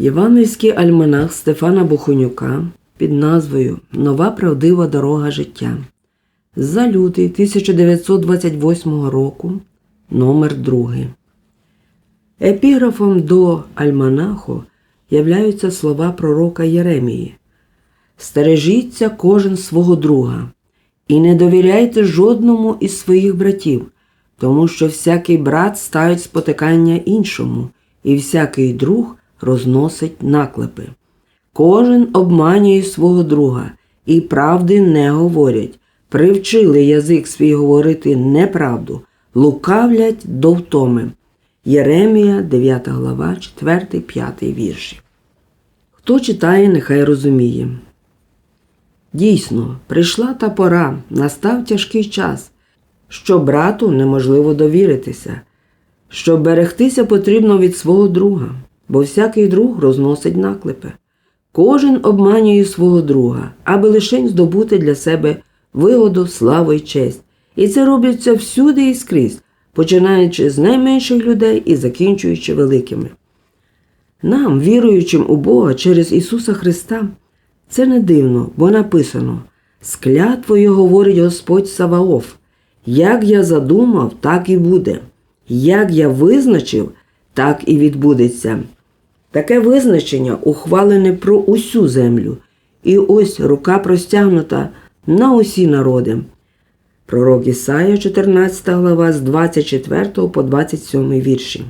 Євангельський альманах Стефана Бухонюка під назвою Нова правдива дорога життя. За лютий 1928 року номер 2. Епіграфом до альманаху являються слова пророка Єремії. Стережіться кожен свого друга і не довіряйте жодному із своїх братів, тому що всякий брат ставить спотикання іншому, і всякий друг розносить наклепи. Кожен обманює свого друга і правди не говорять. Привчили язик свій говорити неправду, лукавлять до втоми. Єремія, 9 глава, 4, 5 вірші. Хто читає, нехай розуміє. Дійсно, прийшла та пора, настав тяжкий час, що брату неможливо довіритися, що берегтися потрібно від свого друга, бо всякий друг розносить наклепи. Кожен обманює свого друга, аби лишень здобути для себе вигоду, славу і честь. І це робиться всюди і скрізь, починаючи з найменших людей і закінчуючи великими. Нам, віруючим у Бога через Ісуса Христа, це не дивно, бо написано з клятвою говорить Господь Саваоф, як я задумав, так і буде, як я визначив, так і відбудеться. Таке визначення ухвалене про усю землю, і ось рука простягнута на усі народи. Пророк Ісая, 14 глава з 24 по 27 вірші.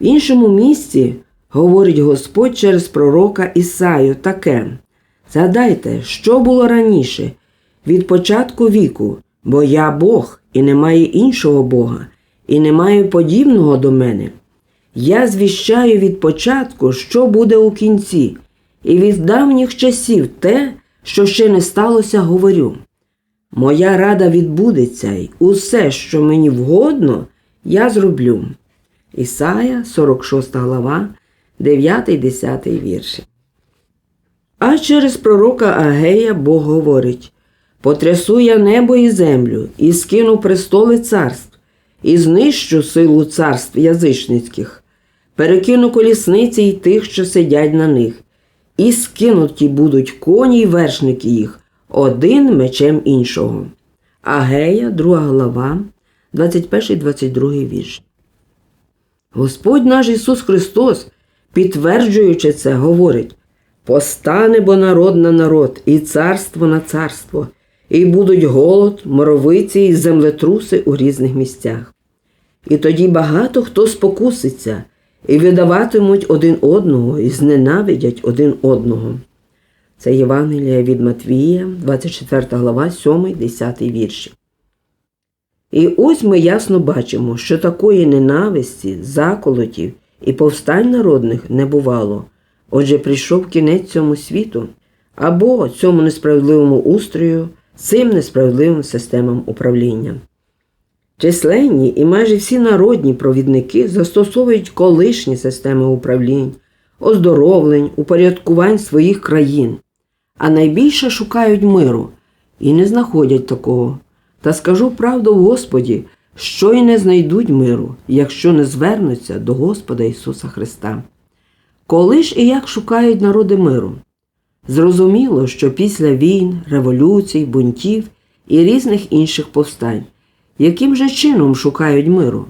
В іншому місці говорить Господь через пророка Ісаю таке. Згадайте, що було раніше, від початку віку, бо я Бог, і немає іншого Бога, і немає подібного до мене. Я звіщаю від початку, що буде у кінці, і від давніх часів те, що ще не сталося, говорю. Моя рада відбудеться, й усе, що мені вгодно, я зроблю. Ісая, 46 глава, 9-10 вірші. А через пророка Агея Бог говорить Потрясу я небо і землю, і скину престоли царств, і знищу силу царств язичницьких, перекину колісниці й тих, що сидять на них, і скинуті будуть коні й вершники їх, один мечем іншого. Агея, 2 глава, 21-22 вірш. Господь наш Ісус Христос, підтверджуючи це, говорить Постане бо народ на народ, і царство на царство, і будуть голод, моровиці і землетруси у різних місцях. І тоді багато хто спокуситься, і видаватимуть один одного, і зненавидять один одного. Це Євангелія від Матвія, 24 глава, 7, 10 вірші. І ось ми ясно бачимо, що такої ненависті, заколотів і повстань народних не бувало. Отже, прийшов кінець цьому світу або цьому несправедливому устрою, цим несправедливим системам управління. Численні і майже всі народні провідники застосовують колишні системи управлінь, оздоровлень, упорядкувань своїх країн, а найбільше шукають миру і не знаходять такого. Та скажу правду в Господі, що й не знайдуть миру, якщо не звернуться до Господа Ісуса Христа. Коли ж і як шукають народи миру? Зрозуміло, що після війн, революцій, бунтів і різних інших повстань, яким же чином шукають миру?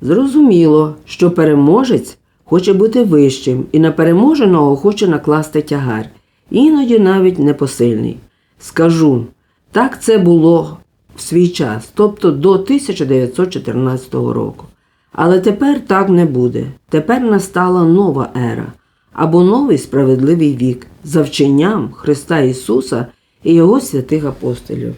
Зрозуміло, що переможець хоче бути вищим і на переможеного хоче накласти тягар, іноді навіть непосильний. Скажу, так це було в свій час, тобто до 1914 року. Але тепер так не буде. Тепер настала нова ера або новий справедливий вік за вченням Христа Ісуса і Його святих апостолів.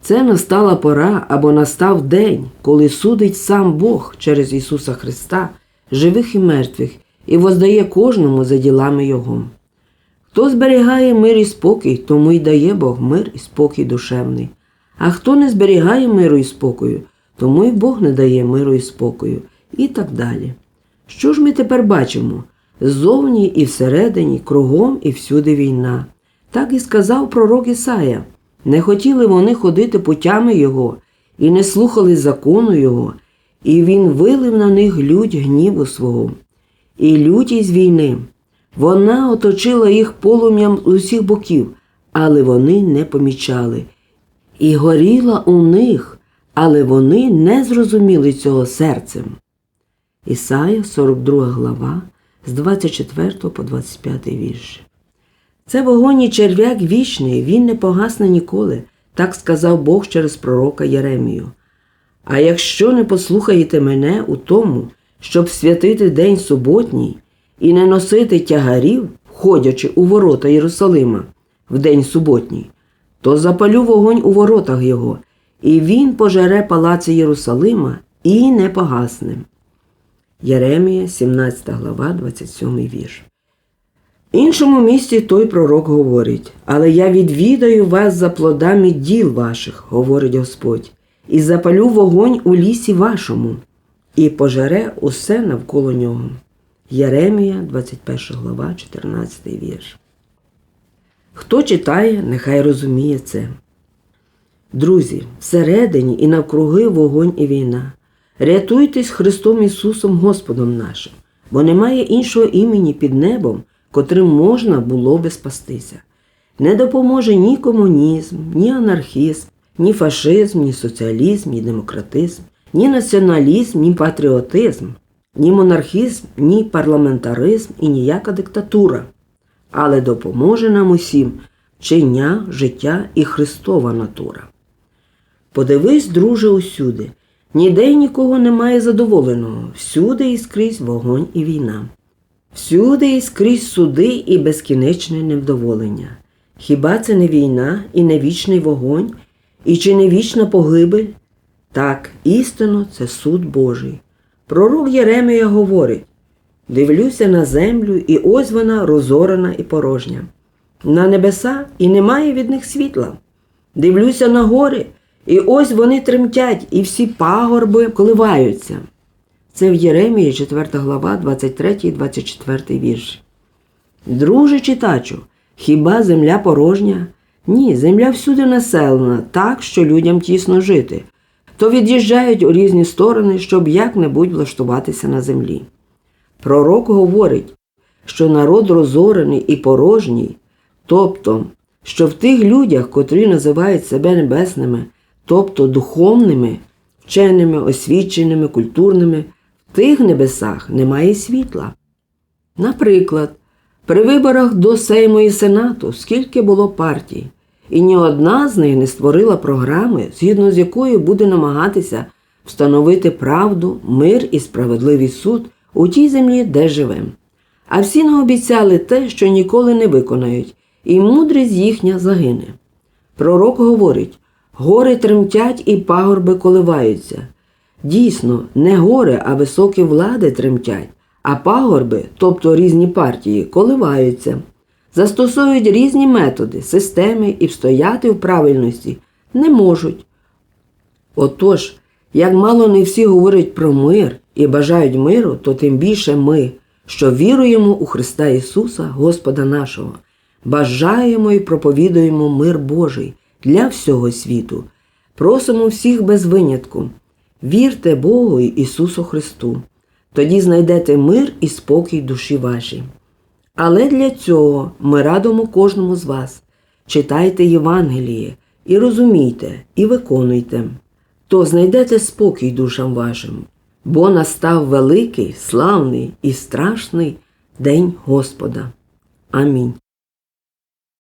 Це настала пора або настав день, коли судить сам Бог через Ісуса Христа, живих і мертвих, і воздає кожному за ділами Його. Хто зберігає мир і спокій, тому й дає Бог мир і спокій душевний. А хто не зберігає миру і спокою, тому й Бог не дає миру і спокою, і так далі. Що ж ми тепер бачимо? Ззовні і всередині, кругом і всюди війна. Так і сказав пророк Ісая. Не хотіли вони ходити путями Його, і не слухали закону Його, і Він вилив на них лють гніву свого. і лютість війни. Вона оточила їх полум'ям з усіх боків, але вони не помічали. І горіла у них, але вони не зрозуміли цього серцем. Ісая, 42 глава, з 24 по 25 вірш. Це вогонь і черв'як вічний, він не погасне ніколи, так сказав Бог через пророка Єремію. А якщо не послухаєте мене у тому, щоб святити день суботній і не носити тягарів, входячи у ворота Єрусалима в день суботній, то запалю вогонь у воротах його, і він пожере палаци Єрусалима і не погасне. Єремія, 17 глава, 27 вірш. Іншому місці той пророк говорить: Але я відвідаю вас за плодами діл ваших, говорить Господь, і запалю вогонь у лісі вашому, і пожере усе навколо нього. Єремія, 21 глава, 14 вірш. Хто читає, нехай розуміє це. Друзі, всередині і навкруги вогонь і війна. Рятуйтесь Христом Ісусом Господом нашим, бо немає іншого імені під небом, котрим можна було би спастися. Не допоможе ні комунізм, ні анархізм, ні фашизм, ні соціалізм, ні демократизм, ні націоналізм, ні патріотизм, ні монархізм, ні парламентаризм і ніяка диктатура. Але допоможе нам усім вчення, життя і Христова натура. Подивись, друже, усюди. Ніде й нікого немає задоволеного, всюди і скрізь вогонь і війна. Всюди і скрізь суди і безкінечне невдоволення. Хіба це не війна і не вічний вогонь, і чи не вічна погибель? Так, істинно це суд Божий. Пророк Єремія говорить: дивлюся на землю, і ось вона розорена і порожня. На небеса і немає від них світла. Дивлюся на гори, і ось вони тремтять, і всі пагорби коливаються. Це в Єремії 4 глава, 23, 24 вірш. Друже читачу, хіба земля порожня? Ні, земля всюди населена, так, що людям тісно жити, то від'їжджають у різні сторони, щоб як-небудь влаштуватися на землі. Пророк говорить, що народ розорений і порожній, тобто, що в тих людях, котрі називають себе небесними, тобто духовними, вченими, освіченими, культурними, в тих небесах немає світла. Наприклад, при виборах до Сейму і Сенату скільки було партій, і ні одна з них не створила програми, згідно з якою буде намагатися встановити правду, мир і справедливий суд у тій землі, де живемо. А всі наобіцяли те, що ніколи не виконають, і мудрість їхня загине. Пророк говорить: гори тремтять і пагорби коливаються. Дійсно, не гори, а високі влади тремтять, а пагорби, тобто різні партії, коливаються, застосовують різні методи, системи і встояти в правильності не можуть. Отож, як мало не всі говорять про мир і бажають миру, то тим більше ми, що віруємо у Христа Ісуса, Господа нашого, бажаємо і проповідуємо мир Божий для всього світу. Просимо всіх без винятку. Вірте Богу Ісусу Христу, тоді знайдете мир і спокій душі вашій. Але для цього ми радимо кожному з вас. Читайте Євангеліє і розумійте, і виконуйте, то знайдете спокій душам вашим, бо настав великий, славний і страшний день Господа. Амінь.